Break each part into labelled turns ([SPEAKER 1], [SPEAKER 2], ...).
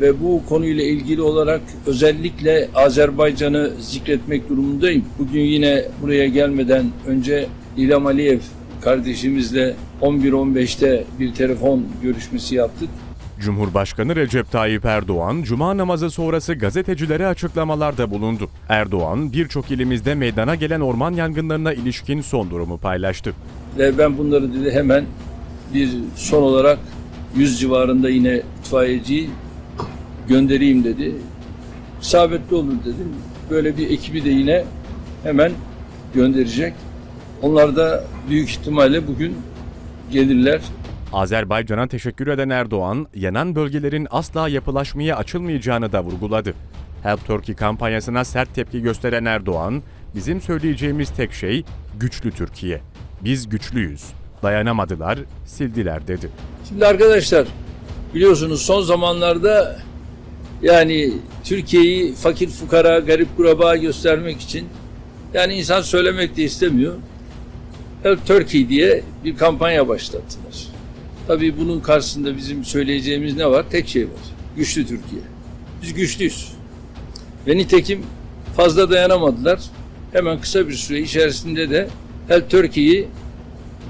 [SPEAKER 1] ve bu konuyla ilgili olarak özellikle Azerbaycan'ı zikretmek durumundayım. Bugün yine buraya gelmeden önce İlham Aliyev kardeşimizle 11.15'te bir telefon görüşmesi yaptık.
[SPEAKER 2] Cumhurbaşkanı Recep Tayyip Erdoğan, Cuma namazı sonrası gazetecilere açıklamalarda bulundu. Erdoğan, birçok ilimizde meydana gelen orman yangınlarına ilişkin son durumu paylaştı.
[SPEAKER 1] Ve ben bunları dedi hemen bir son olarak 100 civarında yine itfaiyeciyi göndereyim dedi. İsabetli olur dedim. Böyle bir ekibi de yine hemen gönderecek. Onlar da büyük ihtimalle bugün gelirler.
[SPEAKER 2] Azerbaycan'a teşekkür eden Erdoğan, yanan bölgelerin asla yapılaşmaya açılmayacağını da vurguladı. Help Turkey kampanyasına sert tepki gösteren Erdoğan, bizim söyleyeceğimiz tek şey güçlü Türkiye. Biz güçlüyüz. Dayanamadılar, sildiler dedi.
[SPEAKER 1] Şimdi arkadaşlar biliyorsunuz son zamanlarda yani Türkiye'yi fakir fukara, garip kuraba göstermek için yani insan söylemek de istemiyor. Help Turkey diye bir kampanya başlattılar. Tabii bunun karşısında bizim söyleyeceğimiz ne var? Tek şey var. Güçlü Türkiye. Biz güçlüyüz. Ve nitekim fazla dayanamadılar. Hemen kısa bir süre içerisinde de Help Turkey'yi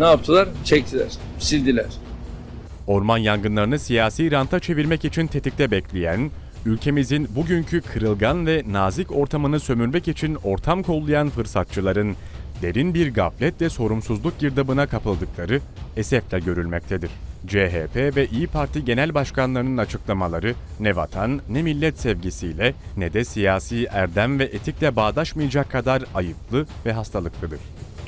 [SPEAKER 1] ne yaptılar? Çektiler, sildiler.
[SPEAKER 2] Orman yangınlarını siyasi ranta çevirmek için tetikte bekleyen, ülkemizin bugünkü kırılgan ve nazik ortamını sömürmek için ortam kollayan fırsatçıların derin bir gaflet ve sorumsuzluk girdabına kapıldıkları esefle görülmektedir. CHP ve İyi Parti genel başkanlarının açıklamaları ne vatan ne millet sevgisiyle ne de siyasi erdem ve etikle bağdaşmayacak kadar ayıplı ve hastalıklıdır.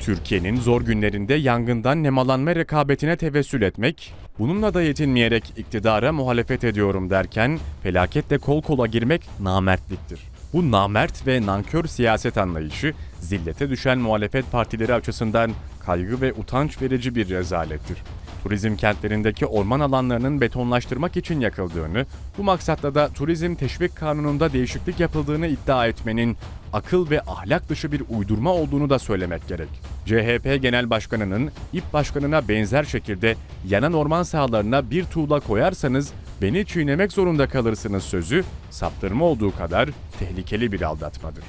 [SPEAKER 2] Türkiye'nin zor günlerinde yangından nemalanma rekabetine tevessül etmek, bununla da yetinmeyerek iktidara muhalefet ediyorum derken felaketle kol kola girmek namertliktir. Bu namert ve nankör siyaset anlayışı zillete düşen muhalefet partileri açısından kaygı ve utanç verici bir rezalettir. Turizm kentlerindeki orman alanlarının betonlaştırmak için yakıldığını, bu maksatla da turizm teşvik kanununda değişiklik yapıldığını iddia etmenin akıl ve ahlak dışı bir uydurma olduğunu da söylemek gerek. CHP Genel Başkanı'nın İP Başkanı'na benzer şekilde yanan orman sahalarına bir tuğla koyarsanız beni çiğnemek zorunda kalırsınız sözü saptırma olduğu kadar tehlikeli bir aldatmadır.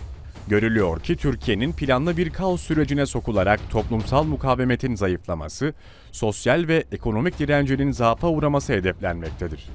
[SPEAKER 2] Görülüyor ki Türkiye'nin planlı bir kaos sürecine sokularak toplumsal mukavemetin zayıflaması, sosyal ve ekonomik direncinin zaafa uğraması hedeflenmektedir.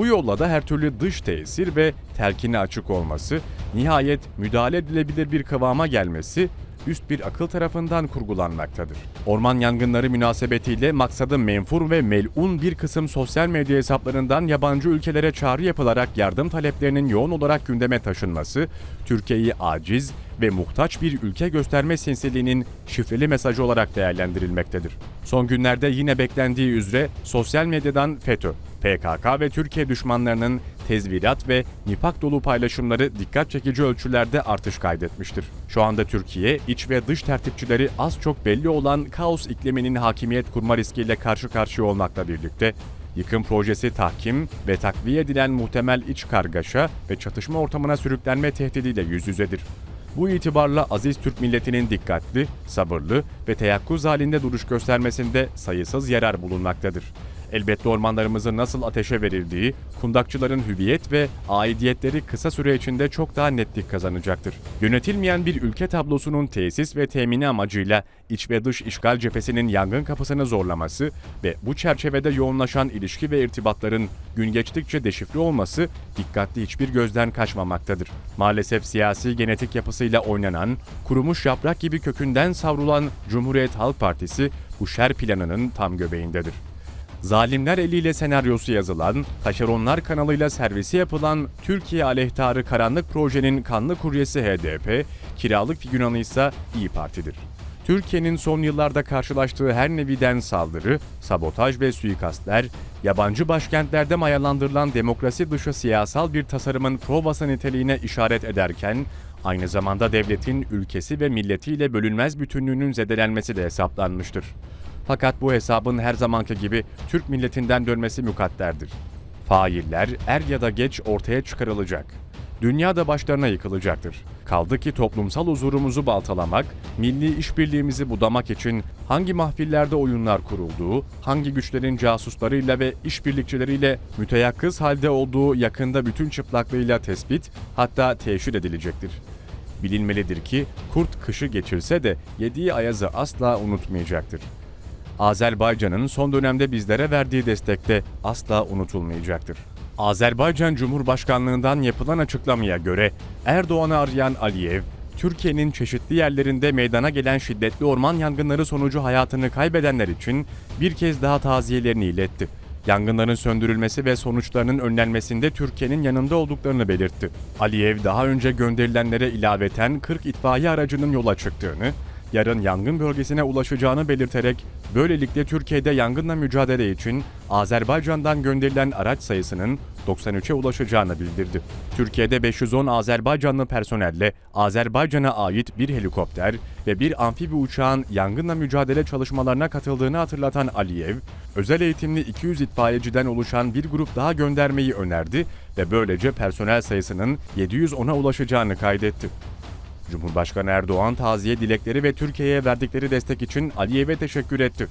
[SPEAKER 2] Bu yolla da her türlü dış tesir ve telkine açık olması, nihayet müdahale edilebilir bir kıvama gelmesi üst bir akıl tarafından kurgulanmaktadır. Orman yangınları münasebetiyle maksadı menfur ve melun bir kısım sosyal medya hesaplarından yabancı ülkelere çağrı yapılarak yardım taleplerinin yoğun olarak gündeme taşınması, Türkiye'yi aciz ve muhtaç bir ülke gösterme sinsiliğinin şifreli mesajı olarak değerlendirilmektedir. Son günlerde yine beklendiği üzere sosyal medyadan FETÖ, PKK ve Türkiye düşmanlarının tezvirat ve nifak dolu paylaşımları dikkat çekici ölçülerde artış kaydetmiştir. Şu anda Türkiye, iç ve dış tertipçileri az çok belli olan kaos ikliminin hakimiyet kurma riskiyle karşı karşıya olmakla birlikte, yıkım projesi tahkim ve takviye edilen muhtemel iç kargaşa ve çatışma ortamına sürüklenme tehdidiyle yüz yüzedir. Bu itibarla aziz Türk milletinin dikkatli, sabırlı ve teyakkuz halinde duruş göstermesinde sayısız yarar bulunmaktadır. Elbette ormanlarımızın nasıl ateşe verildiği, kundakçıların hüviyet ve aidiyetleri kısa süre içinde çok daha netlik kazanacaktır. Yönetilmeyen bir ülke tablosunun tesis ve temini amacıyla iç ve dış işgal cephesinin yangın kapısını zorlaması ve bu çerçevede yoğunlaşan ilişki ve irtibatların gün geçtikçe deşifre olması dikkatli hiçbir gözden kaçmamaktadır. Maalesef siyasi genetik yapısıyla oynanan, kurumuş yaprak gibi kökünden savrulan Cumhuriyet Halk Partisi bu şer planının tam göbeğindedir. Zalimler eliyle senaryosu yazılan, taşeronlar kanalıyla servisi yapılan Türkiye aleyhtarı karanlık projenin kanlı kuryesi HDP, kiralık figüranı ise İyi Parti'dir. Türkiye'nin son yıllarda karşılaştığı her neviden saldırı, sabotaj ve suikastler, yabancı başkentlerde mayalandırılan demokrasi dışı siyasal bir tasarımın provası niteliğine işaret ederken, aynı zamanda devletin ülkesi ve milletiyle bölünmez bütünlüğünün zedelenmesi de hesaplanmıştır. Fakat bu hesabın her zamanki gibi Türk milletinden dönmesi mukadderdir. Failler er ya da geç ortaya çıkarılacak. dünya da başlarına yıkılacaktır. Kaldı ki toplumsal huzurumuzu baltalamak, milli işbirliğimizi budamak için hangi mahfillerde oyunlar kurulduğu, hangi güçlerin casuslarıyla ve işbirlikçileriyle müteyakkız halde olduğu yakında bütün çıplaklığıyla tespit hatta teşhir edilecektir. Bilinmelidir ki kurt kışı geçirse de yediği ayazı asla unutmayacaktır. Azerbaycan'ın son dönemde bizlere verdiği destek de asla unutulmayacaktır. Azerbaycan Cumhurbaşkanlığından yapılan açıklamaya göre Erdoğan'ı arayan Aliyev, Türkiye'nin çeşitli yerlerinde meydana gelen şiddetli orman yangınları sonucu hayatını kaybedenler için bir kez daha taziyelerini iletti. Yangınların söndürülmesi ve sonuçlarının önlenmesinde Türkiye'nin yanında olduklarını belirtti. Aliyev daha önce gönderilenlere ilaveten 40 itfaiye aracının yola çıktığını, yarın yangın bölgesine ulaşacağını belirterek böylelikle Türkiye'de yangınla mücadele için Azerbaycan'dan gönderilen araç sayısının 93'e ulaşacağını bildirdi. Türkiye'de 510 Azerbaycanlı personelle Azerbaycan'a ait bir helikopter ve bir amfibi uçağın yangınla mücadele çalışmalarına katıldığını hatırlatan Aliyev, özel eğitimli 200 itfaiyeciden oluşan bir grup daha göndermeyi önerdi ve böylece personel sayısının 710'a ulaşacağını kaydetti. Cumhurbaşkanı Erdoğan taziye dilekleri ve Türkiye'ye verdikleri destek için Aliyev'e teşekkür etti.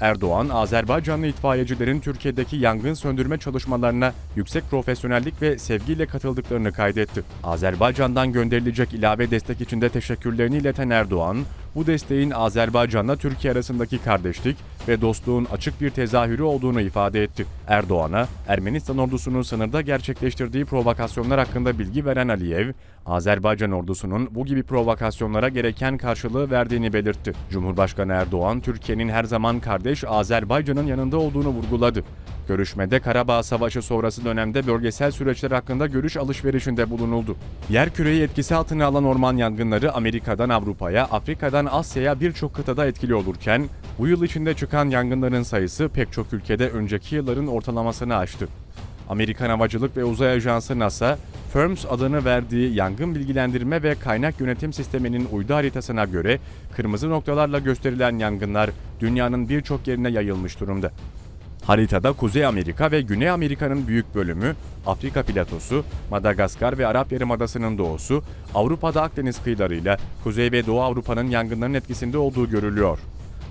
[SPEAKER 2] Erdoğan, Azerbaycanlı itfaiyecilerin Türkiye'deki yangın söndürme çalışmalarına yüksek profesyonellik ve sevgiyle katıldıklarını kaydetti. Azerbaycan'dan gönderilecek ilave destek için de teşekkürlerini ileten Erdoğan, bu desteğin Azerbaycan'la Türkiye arasındaki kardeşlik ve dostluğun açık bir tezahürü olduğunu ifade etti. Erdoğan'a Ermenistan ordusunun sınırda gerçekleştirdiği provokasyonlar hakkında bilgi veren Aliyev, Azerbaycan ordusunun bu gibi provokasyonlara gereken karşılığı verdiğini belirtti. Cumhurbaşkanı Erdoğan, Türkiye'nin her zaman kardeş Azerbaycan'ın yanında olduğunu vurguladı. Görüşmede Karabağ Savaşı sonrası dönemde bölgesel süreçler hakkında görüş alışverişinde bulunuldu. Yerküreyi etkisi altına alan orman yangınları Amerika'dan Avrupa'ya, Afrika'dan Asya'ya birçok kıtada etkili olurken, bu yıl içinde çıkan yangınların sayısı pek çok ülkede önceki yılların ortalamasını aştı. Amerikan Havacılık ve Uzay Ajansı NASA, FIRMS adını verdiği yangın bilgilendirme ve kaynak yönetim sisteminin uydu haritasına göre kırmızı noktalarla gösterilen yangınlar dünyanın birçok yerine yayılmış durumda. Haritada Kuzey Amerika ve Güney Amerika'nın büyük bölümü, Afrika platosu, Madagaskar ve Arap Yarımadası'nın doğusu, Avrupa'da Akdeniz kıyılarıyla Kuzey ve Doğu Avrupa'nın yangınların etkisinde olduğu görülüyor.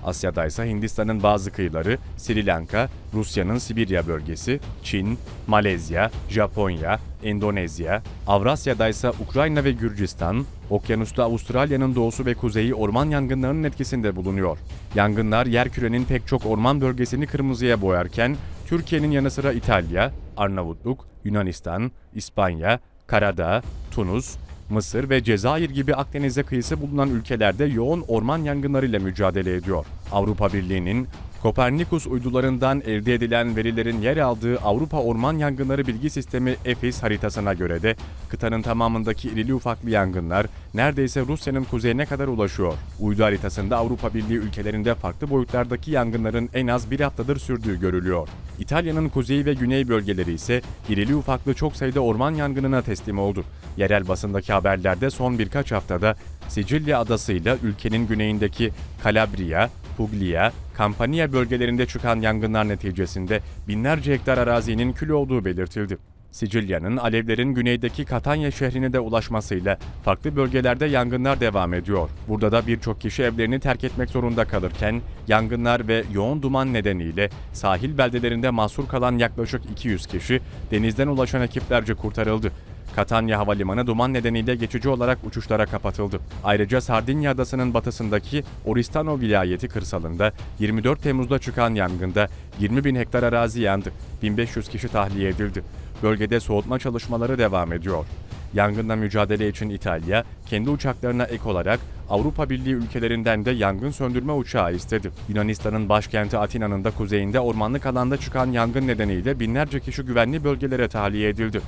[SPEAKER 2] Asya'da ise Hindistan'ın bazı kıyıları, Sri Lanka, Rusya'nın Sibirya bölgesi, Çin, Malezya, Japonya, Endonezya, Avrasya'da ise Ukrayna ve Gürcistan, Okyanusta Avustralya'nın doğusu ve kuzeyi orman yangınlarının etkisinde bulunuyor. Yangınlar yerkürenin pek çok orman bölgesini kırmızıya boyarken, Türkiye'nin yanı sıra İtalya, Arnavutluk, Yunanistan, İspanya, Karadağ, Tunus, Mısır ve Cezayir gibi Akdeniz'e kıyısı bulunan ülkelerde yoğun orman yangınlarıyla mücadele ediyor. Avrupa Birliği'nin Kopernikus uydularından elde edilen verilerin yer aldığı Avrupa Orman Yangınları Bilgi Sistemi EFIS haritasına göre de kıtanın tamamındaki irili ufaklı yangınlar neredeyse Rusya'nın kuzeyine kadar ulaşıyor. Uydu haritasında Avrupa Birliği ülkelerinde farklı boyutlardaki yangınların en az bir haftadır sürdüğü görülüyor. İtalya'nın kuzey ve güney bölgeleri ise irili ufaklı çok sayıda orman yangınına teslim oldu. Yerel basındaki haberlerde son birkaç haftada Sicilya adasıyla ülkenin güneyindeki Calabria, Puglia, Campania bölgelerinde çıkan yangınlar neticesinde binlerce hektar arazinin kül olduğu belirtildi. Sicilya'nın alevlerin güneydeki Catania şehrine de ulaşmasıyla farklı bölgelerde yangınlar devam ediyor. Burada da birçok kişi evlerini terk etmek zorunda kalırken yangınlar ve yoğun duman nedeniyle sahil beldelerinde mahsur kalan yaklaşık 200 kişi denizden ulaşan ekiplerce kurtarıldı. Catania Havalimanı duman nedeniyle geçici olarak uçuşlara kapatıldı. Ayrıca Sardinya adasının batısındaki Oristano vilayeti kırsalında 24 Temmuz'da çıkan yangında 20 bin hektar arazi yandı. 1500 kişi tahliye edildi. Bölgede soğutma çalışmaları devam ediyor. Yangınla mücadele için İtalya, kendi uçaklarına ek olarak Avrupa Birliği ülkelerinden de yangın söndürme uçağı istedi. Yunanistan'ın başkenti Atina'nın da kuzeyinde ormanlık alanda çıkan yangın nedeniyle binlerce kişi güvenli bölgelere tahliye edildi.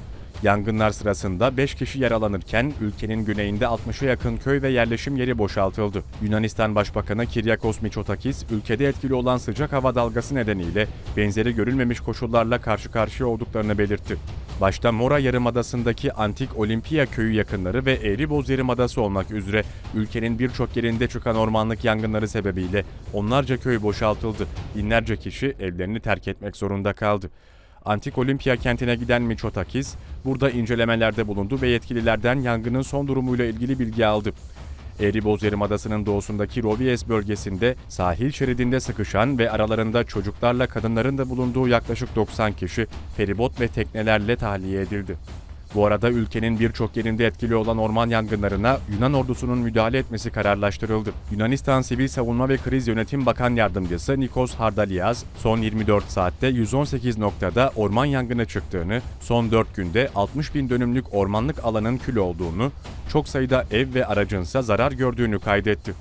[SPEAKER 2] Yangınlar sırasında 5 kişi yaralanırken ülkenin güneyinde 60'a yakın köy ve yerleşim yeri boşaltıldı. Yunanistan Başbakanı Kyriakos Mitsotakis, ülkede etkili olan sıcak hava dalgası nedeniyle benzeri görülmemiş koşullarla karşı karşıya olduklarını belirtti. Başta Mora Yarımadası'ndaki Antik Olimpiya köyü yakınları ve Eğriboz Yarımadası olmak üzere ülkenin birçok yerinde çıkan ormanlık yangınları sebebiyle onlarca köy boşaltıldı. Binlerce kişi evlerini terk etmek zorunda kaldı. Antik Olimpiya kentine giden Miçotakis, burada incelemelerde bulundu ve yetkililerden yangının son durumuyla ilgili bilgi aldı. Eriboz Yarımadası'nın doğusundaki Rovies bölgesinde sahil şeridinde sıkışan ve aralarında çocuklarla kadınların da bulunduğu yaklaşık 90 kişi feribot ve teknelerle tahliye edildi. Bu arada ülkenin birçok yerinde etkili olan orman yangınlarına Yunan ordusunun müdahale etmesi kararlaştırıldı. Yunanistan Sivil Savunma ve Kriz Yönetim Bakan Yardımcısı Nikos Hardalias, son 24 saatte 118 noktada orman yangını çıktığını, son 4 günde 60 bin dönümlük ormanlık alanın kül olduğunu, çok sayıda ev ve aracınsa zarar gördüğünü kaydetti.